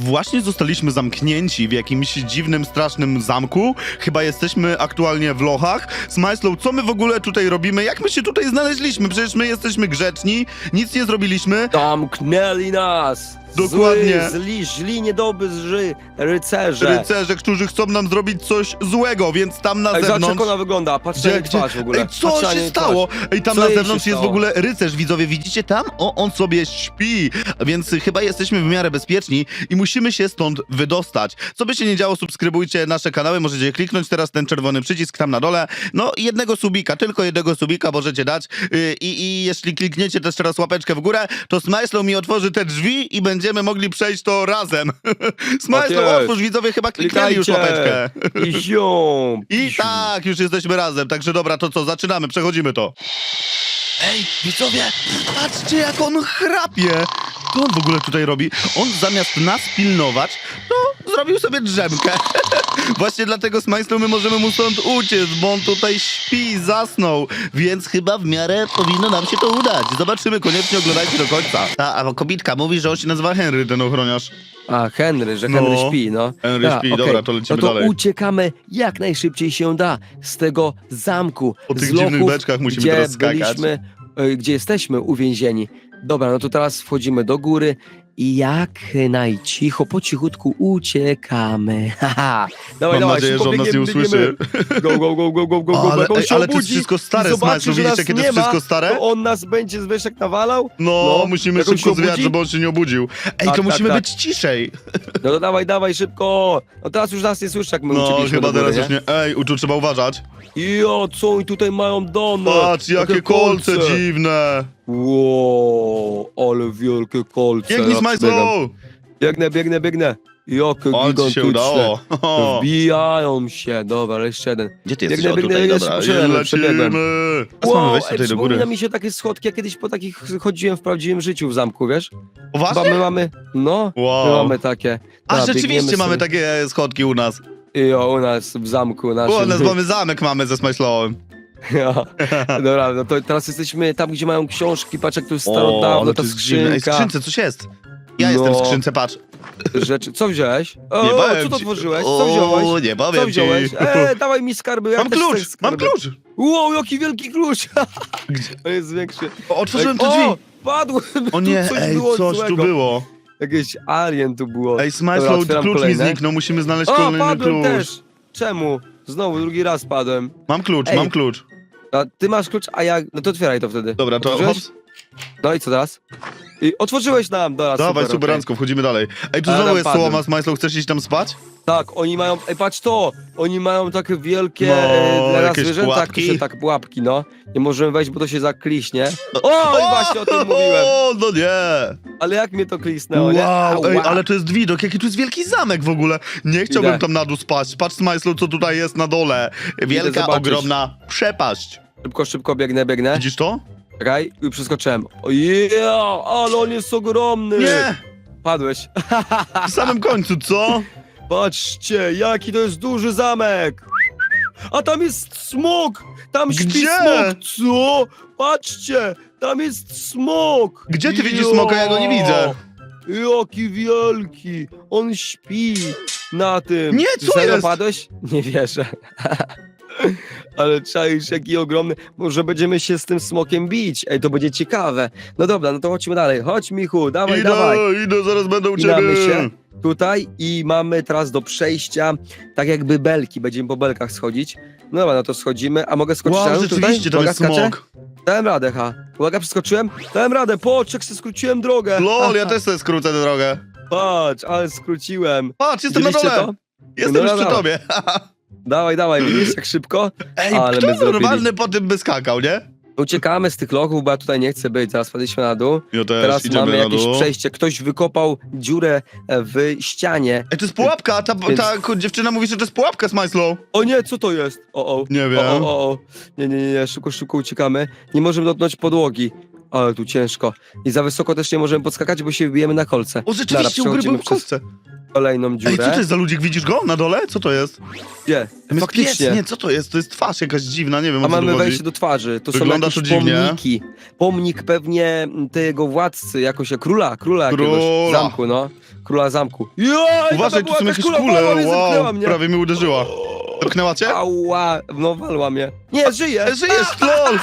Właśnie zostaliśmy zamknięci w jakimś dziwnym, strasznym zamku. Chyba jesteśmy aktualnie w lochach. Smajslow, co my w ogóle tutaj robimy? Jak my się tutaj znaleźliśmy? Przecież my jesteśmy grzeczni, nic nie zrobiliśmy. Zamknęli nas! Dokładnie. Zły, źli, źli, niedobrzy rycerze. Rycerze, którzy chcą nam zrobić coś złego, więc tam na Ej, zobacz jak zewnątrz... ona wygląda, patrz na jej twarz w ogóle. Ej, co Patrz na się jej stało? Ej, tam Co na jej się zewnątrz jest w stało? ogóle rycerz, widzowie, widzicie tam? O, on sobie śpi, więc chyba jesteśmy w miarę bezpieczni i musimy się stąd wydostać. Co by się nie działo, subskrybujcie nasze kanały, możecie kliknąć teraz ten czerwony przycisk tam na dole. No, jednego subika, tylko jednego subika możecie dać Yy, i, i jeśli klikniecie też teraz łapeczkę w górę, to Smajslow mi otworzy te drzwi i będziemy mogli przejść to razem. Smajslow, jest. otwórz, widzowie chyba kliknęli już łapeczkę. I ziom! I tak, już jesteśmy razem, także dobra, to co, zaczynamy, przechodzimy to. Ej, widzowie, patrzcie jak on chrapie. Co on w ogóle tutaj robi? On zamiast nas pilnować, to zrobił sobie drzemkę. Właśnie dlatego z Majstrą my możemy mu stąd uciec, bo on tutaj śpi, zasnął, więc chyba w miarę powinno nam się to udać. Zobaczymy, koniecznie oglądajcie do końca. A, a kobitka mówi, że on się nazywa Henry, ten ochroniarz. A, Henry, że No. Henry śpi, no. Henry śpi, okej. dobra, to lecimy no to dalej. uciekamy jak najszybciej się da z tego zamku, Po tych z lochów, dziwnych beczkach musimy gdzie teraz skakać. byliśmy, e, gdzie jesteśmy uwięzieni. Dobra, no to teraz wchodzimy do góry i jak najcicho, po cichutku uciekamy. Haha. Dawaj, Mam dawaj, nadzieję, szybko że on nas nie biegniemy, usłyszy. biegniemy. Go, go, go, go, go, go, go, Ale, ej, się ale to jest obudzi wszystko stare, zobaczy, że nas jakie to nie jest ma, wszystko stare? To on nas będzie zwyżek nawalał? No, No, musimy jak on szybko się zwiać, obudzi? żeby on się nie obudził. Ej, Tak, to tak, musimy tak. być ciszej. No to dawaj, dawaj, szybko. No teraz już nas nie słyszy, jak my No, uciekliśmy chyba do góry, teraz już nie. Ej, tu trzeba uważać. Jo, co oni tutaj mają dane? Patrz, jakie kolce dziwne. Wow, ale wielkie kolce. Biegnij, Ja Smajslow! Biegnę, biegnę, biegnę. Jakie O, ci gigantyczne. się udało. Wbijają się. Dobra, jeszcze jeden. Gdzie ty Biegnę, jesteś? O, biegnę, tutaj, jeszcze dobra. przebiegłem. Lecimy. Wejść ej, tutaj do góry. przypomina mi się takie schodki, ja kiedyś po takich chodziłem w prawdziwym życiu w zamku, wiesz? Chyba Poważnie? my mamy, no, my Wow. mamy takie. A rzeczywiście biegniemy mamy sobie. takie schodki u nas. Jo, u nas w zamku naszym. U nas mamy zamek mamy ze Smajslowem. Ja. Dobra, no to teraz jesteśmy tam, gdzie mają książki, patrz jak tu jest starodawno, ale ta skrzynka, skrzynce, coś jest. Ja jestem w No. skrzynce, patrz. rzeczy. Co wziąłeś? O, Nie co powiem to ci. otworzyłeś? Co O, wziąłeś? nie Co powiem ci. wziąłeś? E, dawaj mi skarby. jak Mam też chcę klucz, mam skarby. klucz. Wow, jaki wielki klucz! Gdzie? To jest większy. O, Otworzyłem te o, drzwi. padłem! O tu nie, coś ej, było coś tu złego. było. Jakiś alien tu było. Ej, Dobra, Smajslow, otwieram klucz mi kolejne. zniknął, musimy znaleźć o, kolejny padłem klucz. też! Czemu? Znowu drugi raz padłem. Mam klucz, Ej. mam klucz. A ty masz klucz, a ja... No to otwieraj to wtedy. Dobra, to Otworzyłeś? hops. No i co teraz? I otworzyłeś nam, dobra, Dawaj, super, okej. superancko, wchodzimy dalej. Ej, tu znowu jest padłem. słoma, chcesz iść tam spać? Tak, oni mają, ej patrz to, oni mają takie wielkie No, e, dla nas jakieś zwierzęta, pułapki. które tak pułapki, no. Nie możemy wejść, bo to się zakliśnie. O, i właśnie o tym mówiłem. O, no nie! Ale jak mnie to klisnęło, nie? Wow, ej, Ała. ale to jest widok, jaki tu jest wielki zamek w ogóle. Nie chciałbym Idę. tam na dół spać. Patrz, Smajslow, co tutaj jest na dole. Wielka, zobaczyć. ogromna przepaść. Szybko, szybko biegnę, biegnę. Widzisz to? Czekaj, i przeskoczyłem. O yeah, ale on jest ogromny. Nie! Padłeś. W samym końcu, co? Patrzcie, jaki to jest duży zamek. A tam jest smok. Tam śpi Gdzie? smok. Co? Patrzcie, tam jest smok. Gdzie ty widzisz smoka? Ja go nie widzę. Jaki wielki! On śpi na tym. Nie, co Serio jest? padłeś? Nie wierzę. Ale czaisz, jaki ogromny. Może będziemy się z tym smokiem bić. Ej, to będzie ciekawe. No dobra, no to chodźmy dalej. Chodź, Michu, dawaj, dawaj. Idę, idę, zaraz będę u Wspinamy ciebie. się tutaj i mamy teraz do przejścia tak jakby belki. Będziemy po belkach schodzić. No dobra, no to schodzimy. A mogę skoczyć Wow, rzeczywiście, tutaj? tam Uwaga, jest skaczę? smok. Dałem radę, ha. Uwaga, przeskoczyłem. Dałem radę. Jak się skróciłem drogę. Lol, ja też sobie skrócę tę drogę. Patrz, ale skróciłem. Patrz, jestem na Widzieliście dole. to? Jestem No już przy tobie. Dawaj, dawaj, widzisz jak szybko? Ej, Ale kto my zrobili. normalny po tym by skakał, nie? Uciekamy z tych lochów, bo ja tutaj nie chcę być. Zaraz spadliśmy na dół. Ja też, Teraz idziemy mamy na jakieś dół. przejście. Ktoś wykopał dziurę e, w ścianie. Ej, to jest pułapka, ta, ta dziewczyna mówi, że to jest pułapka z Majslow. O nie, co to jest? O, o. Nie wiem. O, o, o, o. Nie, nie, nie, nie, szybko, szybko uciekamy. Nie możemy dotknąć podłogi. Ale tu ciężko. I za wysoko też nie możemy podskakać, bo się wybijemy na kolce. O, rzeczywiście, u góry przechodzimy był w kostce. Kolejną dziurę. Ej, co to jest za ludzik? Widzisz go na dole? Co to jest? Gdzie? Tam jest Faktycznie. Nie, co to jest? To jest twarz jakaś dziwna, nie wiem A o co tu mamy chodzi. wejście do twarzy. To Wygląda są to jakieś dziwnie. pomniki. Pomnik pewnie tego władcy, jakoś jak króla, króla jakiegoś Króla. zamku, no. króla zamku. Joj, Uważaj, tu są jakieś kule, wow, prawie mi uderzyła. Dotknęła cię? Ała, no walła mnie. Nie, żyję, Żyjesz, lol!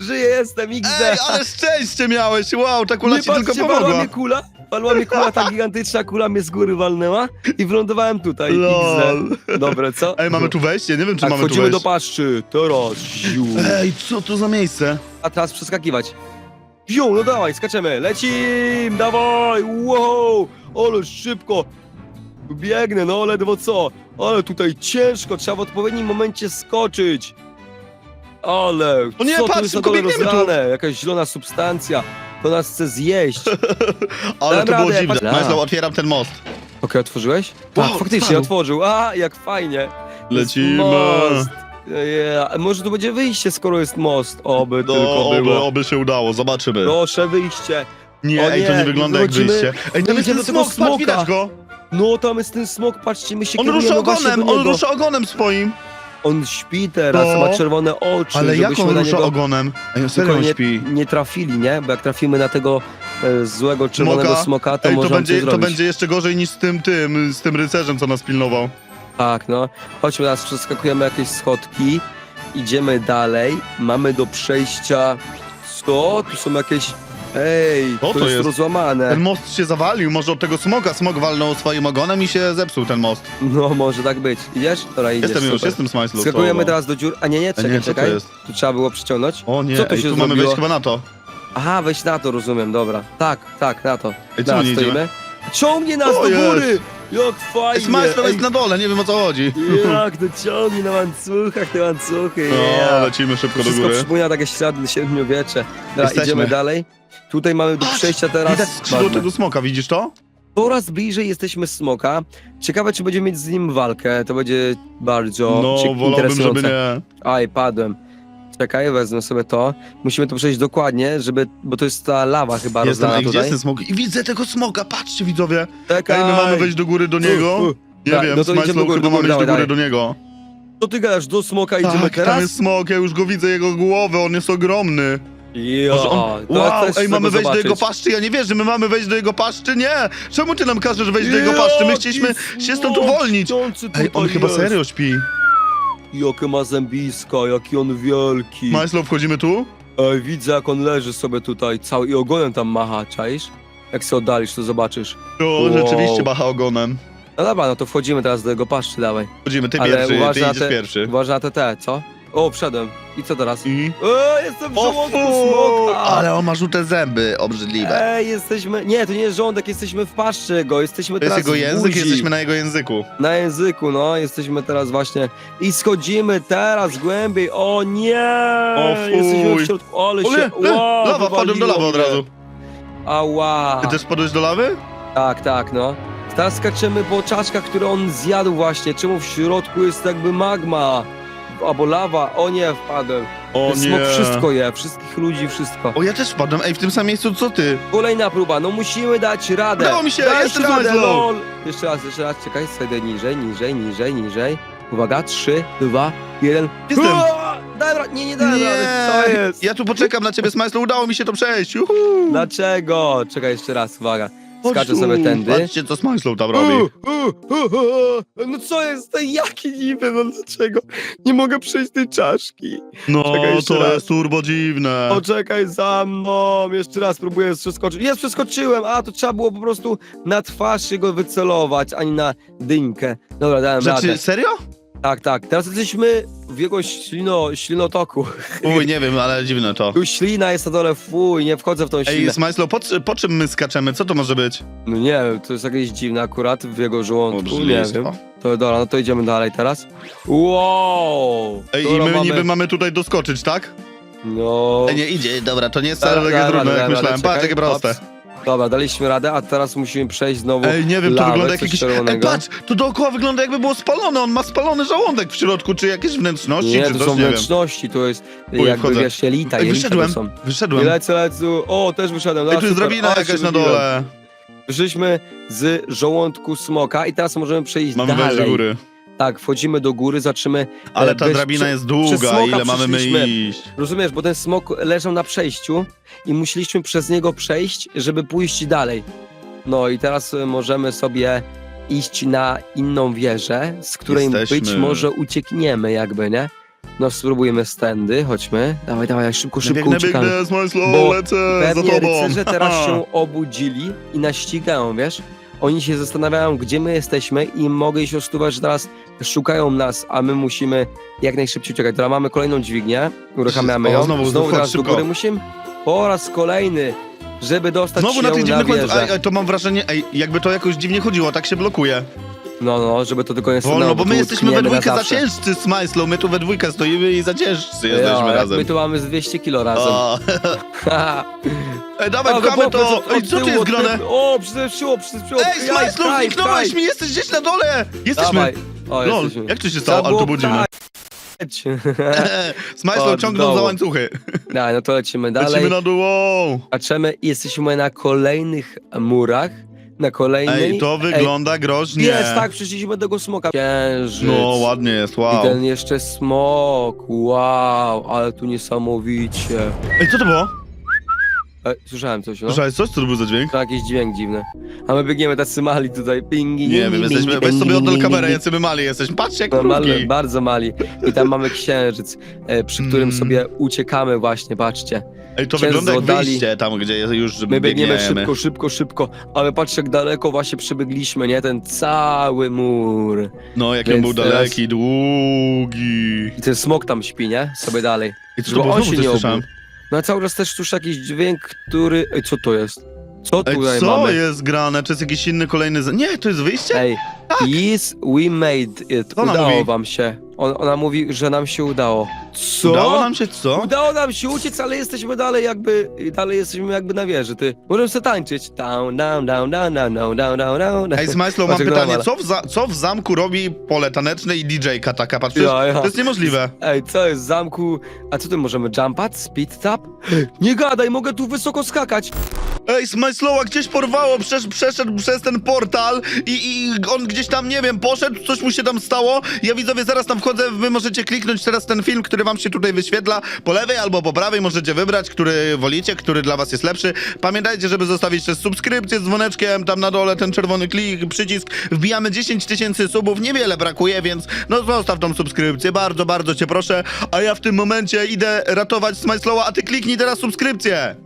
żyję, jestem XD. Ej, ale szczęście miałeś, wow, ta kula Nie ci tylko patrzcie, walła pomogła. mnie kula, walła mnie kula, ta gigantyczna kula mnie z góry walnęła i wylądowałem tutaj, Lol. XD. Dobre, co? Ej, mamy tu wejście? Nie wiem, czy tak, mamy tu wchodzimy do paszczy, teraz, ziu. Ej, co to za miejsce? A teraz przeskakiwać. Ziu, no dawaj, skaczemy, lecim, dawaj, wow, ale szybko. Biegnę, no ledwo co, ale tutaj ciężko, trzeba w odpowiednim momencie skoczyć. Ale, O nie, co tu patrz, jest na szybko dole biegniemy tu. rozlane? Jakaś zielona substancja, to nas chce zjeść. Ale Dam to było radę, dziwne. patrz- Majslow, otwieram ten most. Okej, otworzyłeś? Wow, tak, faktycznie spadł. otworzył, a jak fajnie. Jest Lecimy. Most. Yeah. Może to będzie wyjście, skoro jest most, oby No, tylko oby, było. oby się udało, zobaczymy. Proszę wyjście. Nie, o ej, to nie, nie wygląda jak wyjście. Ej, tam jest wejdziemy ten do tego smok, patrz, smoka. widać go. No tam jest ten smok, patrzcie, my się On kierujemy rusza właśnie ogonem, do on niego. rusza ogonem swoim. On śpi teraz, No. ma czerwone oczy, Ale jak żebyśmy on na rusza niego ogonem? Ej, on serio nie, śpi. nie trafili, nie? Bo jak trafimy na tego e, złego czerwonego Smoka? smoka, to Ej, to możemy będzie, coś to zrobić. będzie jeszcze gorzej niż z tym, tym, z tym rycerzem, co nas pilnował. Tak, no. Chodźmy teraz, przeskakujemy jakieś schodki, idziemy dalej, mamy do przejścia... Co? Tu są jakieś... Ej, Co to, to jest, jest? rozłamane. Ten most się zawalił, może od tego smoka. Smok walnął swoim ogonem i się zepsuł ten most. No, może tak być. Idziesz? Dobra, idziesz, Jestem już, super. jestem Smajslu. Skakujemy teraz do dziur... A nie, nie, czekaj, nie, co to czekaj. jest? Tu trzeba było przyciągnąć. O nie, Co tu ej, się tu mamy zrobiło? wejść chyba na to. Aha, wejść na to, rozumiem, dobra. Tak, tak, na to. Ej, co nie idziemy? stoimy. Ciągnie nas O, do jest. góry! Jak fajnie! Smajslu jest na dole, nie wiem o co chodzi. Jak to ciągnie na łańcuchach, te łańcuchy. No, yeah. lecimy szybko do Wszystko góry. przypomina takie ślady średniowiecze. Dobra, Jesteśmy. idziemy dalej. Tutaj mamy do przejścia teraz... Skrzydło Ważne. tego smoka, widzisz to? Coraz bliżej jesteśmy smoka. Ciekawe, czy będziemy mieć z nim walkę. To będzie bardzo No, cie- wolałbym, żeby nie. Aj, padłem. Czekaj, wezmę sobie to. Musimy to przejść dokładnie, żeby... Bo to jest ta lawa chyba Jestem, rozlana ej, gdzie tutaj. jest ten smok? I widzę tego smoka, patrzcie widzowie. Czekaj. Ej, my mamy wejść do góry do niego. U, u. Nie Tak, wiem, no to idziemy do Smajslow góry, chyba do mamy góry, iść do dawaj, góry do niego. Co ty gadasz? Do smoka idziemy Tak, teraz? tam jest smok, ja już go widzę, jego głowę, on jest ogromny. Jo, Może on... to Wow, chcesz ej, mamy wejść do jego zobaczyć. paszczy, ja nie wierzę, my mamy wejść do jego paszczy, nie! Czemu ty nam każesz wejść do jego paszczy? My chcieliśmy się stąd uwolnić. Ej, on chyba serio śpi. Jakie ma zębiska, jaki on wielki. Majslow, wchodzimy tu? Ej, widzę jak on leży sobie tutaj cały i ogonem tam macha, czaisz? Jak się oddalisz, to zobaczysz. O, Wow. rzeczywiście macha ogonem. No dobra, no to wchodzimy teraz do jego paszczy, dawaj. Wchodzimy, ty Ale pierwszy, ty uważaj na idziesz te- pierwszy. Uważaj na te te, co? O, wszedłem. I co teraz? I... O, jestem w O żołądku fu, smoka! ale on ma żółte zęby, obrzydliwe. Ej, jesteśmy... Nie, to nie jest żołądek, jesteśmy w paszczy jego, jesteśmy To jest teraz jego w język, buzi. jesteśmy na jego języku. Na języku, no, jesteśmy teraz właśnie i schodzimy teraz głębiej, o nie! O fuj. Jesteśmy w środku, ale O się, wow, lawa, wpadłem do lawy od razu. Ała! Ty też spadłeś do lawy? Tak, tak, no. Teraz skaczemy po czaszkach, które on zjadł właśnie, czemu w środku jest jakby magma, albo lawa, o nie, wpadłem. O Ten smok nie. wszystko je, wszystkich ludzi, wszystko. O, ja też wpadłem, ej, w tym samym miejscu co ty? Kolejna próba, no musimy dać radę. Udało mi się, Dać jestem radę, lol. Jeszcze raz, jeszcze raz, czekaj, zejdę niżej, niżej, niżej, niżej. Uwaga, trzy, dwa, jeden. Jestem. Uaa! Dałem radę, nie, nie dałem rady, co jest? Ja tu poczekam na ciebie, Smajslow, udało mi się to przejść. Juhu. Dlaczego? Czekaj, jeszcze raz, uwaga. Skaczę sobie tędy. Patrzcie, co Smajslow tam robi. U, u, u, u, No co jest? To jaki niby, no dlaczego? Nie mogę przejść tej czaszki. No, Czekaj, jeszcze to raz. jest turbo dziwne. Poczekaj za mną, jeszcze raz próbuję przeskoczyć. Jest, przeskoczyłem, a to trzeba było po prostu na twarz jego wycelować, ani na dynkę. Dobra, dałem radę. Rzeczy, serio? Tak, tak. Teraz jesteśmy w jego ślino, ślinotoku. Uj, nie wiem, ale dziwne to. Tu ślina jest na dole, fuj, nie wchodzę w tą ślinę. Ej, Smajslow, po, po czym my skaczemy? Co to może być? No nie wiem, to jest jakieś dziwne akurat w jego żołądku, nie wiem. To dobra, no to idziemy dalej teraz. Wow! Ej, i Dobra, my mamy- niby mamy tutaj doskoczyć, tak? No... Ej, nie idzie, dobra, to nie jest wcale Dobra, takie trudne, jak myślałem. Patrz, jakie proste. hops. Dobra, daliśmy radę, a teraz musimy przejść znowu Ej, nie wiem, to lawę, wygląda jak coś jakiś... Ej, czerwonego. patrz, to dookoła wygląda jakby było spalone, on ma spalony żołądek w środku, czy jakieś wnętrzności, Nie, czy to coś, są nie wiem. wnętrzności, to jest Uj, jakby, wchodzę. wiesz, jelita, Ej, jelita wyszedłem, to są. I wyszedłem. lecę, lecę, o, też wyszedłem. Ej, tu jest super, drabina jakaś na wybiłem. dole. Wyszliśmy z żołądku smoka i teraz możemy przejść Mamy dalej. wejść do góry. Tak, wchodzimy do góry, zaczniemy... Ale e, ta bez- drabina prze- jest długa, ile mamy my iść? Rozumiesz, bo ten smok leżał na przejściu i musieliśmy przez niego przejść, żeby pójść dalej. No i teraz y, możemy sobie iść na inną wieżę, z której być Jesteśmy. może uciekniemy jakby, nie? No spróbujemy stędy, chodźmy. Dawaj, dawaj, szybko, szybko Biegnę, uciekamy. biegnę, smile slow, Bo lecę za Pewnie tobą. rycerze teraz się obudzili i nas ścigają, wiesz? Oni się zastanawiają, gdzie my jesteśmy i mogę się ostuwać, że teraz szukają nas, a my musimy jak najszybciej uciekać. Teraz mamy kolejną dźwignię, uruchamiamy O, ją. znowu, znowu chodź, teraz do szybko. góry musimy. Po raz kolejny, żeby dostać Znowu się na tych na dziwnych wieżę. To mam wrażenie, ej, jakby to jakoś dziwnie chodziło, tak się blokuje. No, no, żeby to tylko nie stanęło, Wolno, bo tu my jesteśmy we utkniemy na dwójkę za zawsze. ciężcy z my tu we dwójkę stoimy i za ciężcy jesteśmy Ja, jak razem. My tu mamy z 200 kilo razem. O. Ej, dawaj, A, pchamy bo- to! bo- Ej, od co tu tyłu, jest od grane? tyłu. O, przyspieszyło, przyspieszyło. Ej, Smajslą, zniknąłeś mi, jesteś gdzieś na dole! Jesteśmy... Dawaj. O, Lol, jesteśmy. jak to się stało? Ale to było dziwne. Smajslą Od ciągną za dołu. łańcuchy. Daj, no to lecimy dalej. Lecimy na dół. wow. Patrzymy i jesteśmy na kolejnych murach. Na kolejnej. Ej, to wygląda groźnie. Jest, tak, przyszliśmy do tego smoka. Księżyc. No, ładnie jest, I wow. ten jeszcze smok. Wow, ale tu niesamowicie. Ej, co to było? Ej, słyszałem coś, no? Słyszałeś coś? Co to był za dźwięk? To jakiś dźwięk dziwny. A my biegniemy tacy mali tutaj. Pingi, Nie wiem, jesteśmy... Weź sobie oddal kamerę, jacy mali jesteśmy. Patrzcie, jak mali, bardzo mali. I tam mamy księżyc, e, przy którym Mm. sobie uciekamy właśnie, patrzcie. Ej, to księżyc wygląda jak oddali. wyjście tam, gdzie jest już My biegniemy szybko, szybko, szybko, ale patrzcie jak daleko właśnie przebiegliśmy, nie? Ten cały mur. No, jak on Więc był teraz- daleki, długi. I ten smok tam śpi, nie? Sobie dalej. I co Żeby to było? on Znowu się coś nie słyszałem. obudził. No a cały czas też słyszę jakiś dźwięk, który... Ej, co to jest? Co Ej, tutaj co mamy? jest grane? Czy jest jakiś inny kolejny... z- Nie, to jest wyjście? Ej, yes, we made it. Co ona Udało mówi? wam się. On, ona mówi, że nam się udało. Co? Udało nam się co? Udało nam się uciec, ale jesteśmy dalej jakby, dalej jesteśmy jakby na wieży, ty. Możemy sobie tańczyć. Down, down, down, down, down, down, down, down, down. Ej, Smajslow, mam Patrz, jak pytanie. Co w, za, co w zamku robi pole taneczne i DJ-ka taka? Patrz, przecież Ja, ja. to jest niemożliwe. Ej, co jest w zamku? A co tu możemy? Jump pad? Speed tap? Nie gadaj, mogę tu wysoko skakać. Ej, Smajslowa gdzieś porwało, przesz, przeszedł przez ten portal i, i on gdzieś tam, nie wiem, poszedł, coś mu się tam stało. Ja widzowie zaraz tam wchodzę, wy możecie kliknąć teraz ten film, który wam się tutaj wyświetla. Po lewej albo po prawej możecie wybrać, który wolicie, który dla was jest lepszy. Pamiętajcie, żeby zostawić też subskrypcję z dzwoneczkiem, tam na dole ten czerwony klik, przycisk. Wbijamy 10 tysięcy subów, niewiele brakuje, więc no zostaw tą subskrypcję, bardzo, bardzo cię proszę. A ja w tym momencie idę ratować Smajslowa, a ty kliknij teraz subskrypcję.